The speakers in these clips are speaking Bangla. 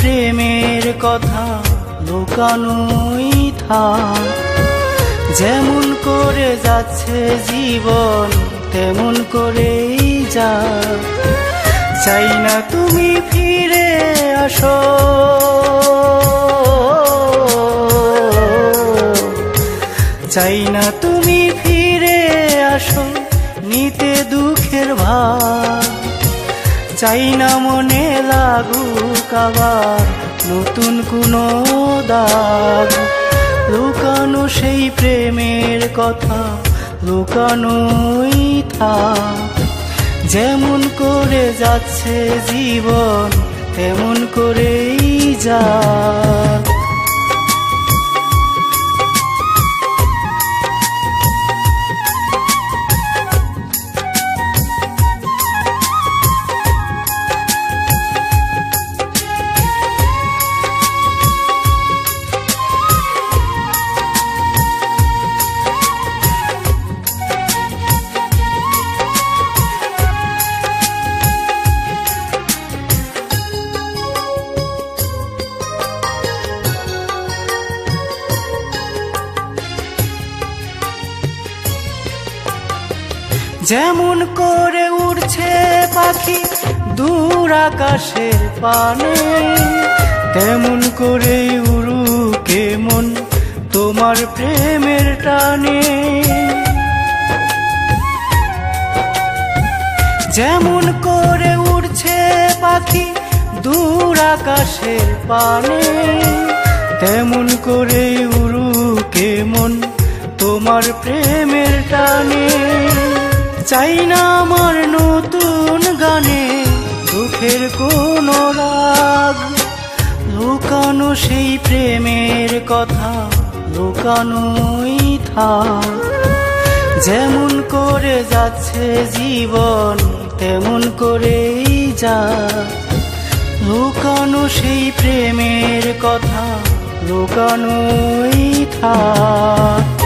প্রেমের কথা, লুকানোই থাক। যেমন করে যাচ্ছে জীবন, তেমন করেই যা চাই না তুমি ফিরে আসো। চাই না তুমি ফিরে আসো, নিতে দুঃখের ভার। চাই না মনে লাগুক আবার, নতুন কোনো দাগ। লুকানো সেই প্রেমের কথা, লুকানোই থাক। যেমন করে যাচ্ছে জীবন, তেমন করেই যা যেমন করে উড়ছে পাখি দূর আকাশের পানে, তেমন করে উড়ুকে মন তোমার প্রেমের টানে। যেমন করে উড়ছে পাখি দূর আকাশের পানে, তেমন করে উড়ুকে মন তোমার প্রেমের টানে। চাই না আমার নতুন গানে দুঃখের কোন রাগ। লুকানো সেই প্রেমের কথা লুকানোই থাক। যেমন করে যাচ্ছে জীবন, তেমন করেই যা। লুকানো সেই প্রেমের কথা লুকানোই থাক।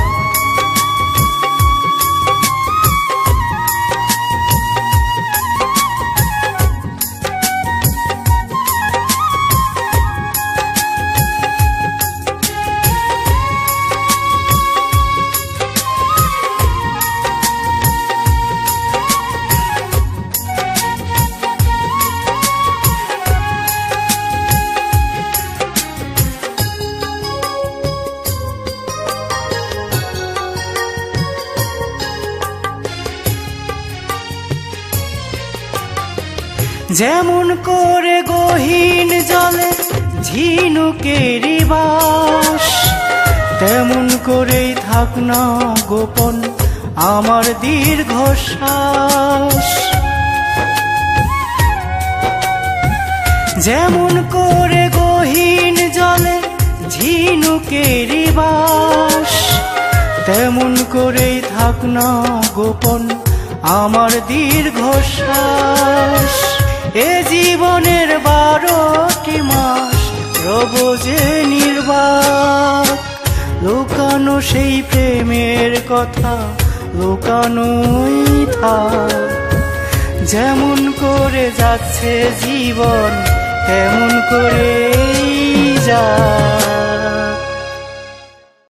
যেমন করে গহীন জলে ঝিনুকেরই বাস, তেমন করেই থাক না গোপন আমার দীর্ঘশ্বাস। যেমন করে গহীন জলে ঝিনুকেরই বাস, তেমন করেই থাক না গোপন আমার দীর্ঘশ্বাস। যে নির্বাক, লোকানো সেই প্রেমের কথা লোকানোই থাক। যেমন করে যাচ্ছে জীবন, তেমন করেই যায়।